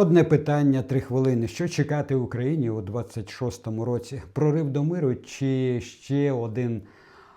Одне питання, три хвилини. Що чекати Україні у 26-му році? Прорив до миру чи ще один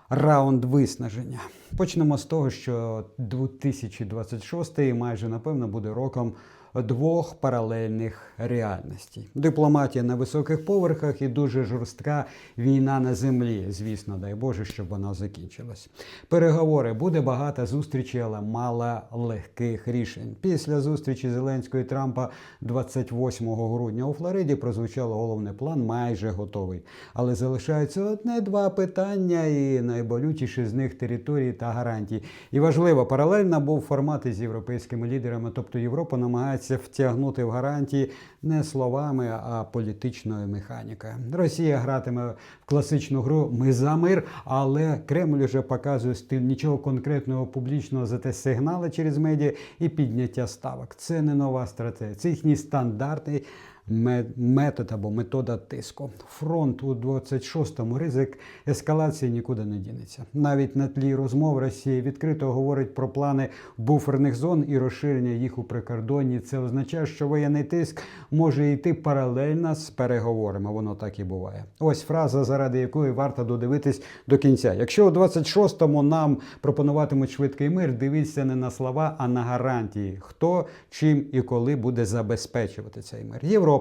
раунд виснаження? Почнемо з того, що 2026 майже напевно буде роком двох паралельних реальностей: дипломатія на високих поверхах і дуже жорстка війна на землі. Звісно, дай Боже, щоб вона закінчилась. Переговори буде багато зустрічей, але мало легких рішень. Після зустрічі Зеленського і Трампа 28 грудня у Флориді прозвучало головний план, майже готовий. Але залишається одне-два питання, і найболючіше з них території та гарантії. І важливо, паралельно був формат із європейськими лідерами, тобто Європа намагається втягнути в гарантії не словами, а політичною механікою. Росія гратиме в класичну гру Ми за мир, але Кремль вже показує стиль нічого конкретного публічного, зате сигнали через медіа і підняття ставок. Це не нова стратегія, це їхній стандартний метод або метода тиску. Фронт у 26-му ризик ескалації нікуди не дінеться. Навіть на тлі розмов Росія відкрито говорить про плани буферних зон і розширення їх у прикордонні. Це означає, що воєнний тиск може йти паралельно з переговорами. Воно так і буває. Ось фраза, заради якої варто додивитись до кінця. Якщо у 26-му нам пропонуватимуть швидкий мир, дивіться не на слова, а на гарантії, хто чим і коли буде забезпечувати цей мир. Європа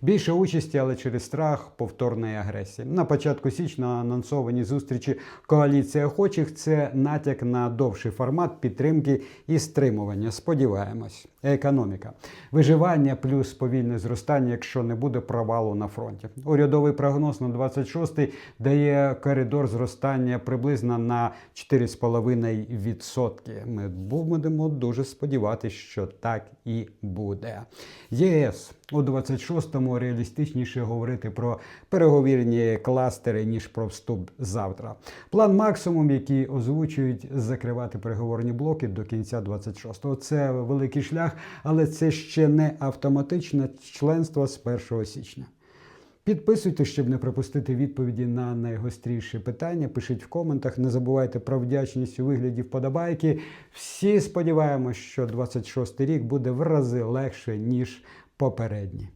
більше участі, але через страх повторної агресії. На початку січня анонсовані зустрічі коаліції охочих це натяк на довший формат підтримки і стримування. Сподіваємось, економіка, виживання плюс повільне зростання, якщо не буде провалу на фронті. Урядовий прогноз на 26-й дає коридор зростання приблизно на 4,5%. Ми будемо дуже сподіватися, що так і буде. ЄС у 26-му реалістичніше говорити про переговірні кластери ніж про вступ завтра. План максимум, який озвучують закривати переговорні блоки до кінця 26-го. Це великий шлях, але це ще не автоматичне членство з 1 січня. Підписуйтесь, щоб не пропустити відповіді на найгостріші питання. Пишіть в коментах. Не забувайте про вдячність у вигляді вподобайки. Всі сподіваємось, що 26 рік буде в рази легше ніж попередній.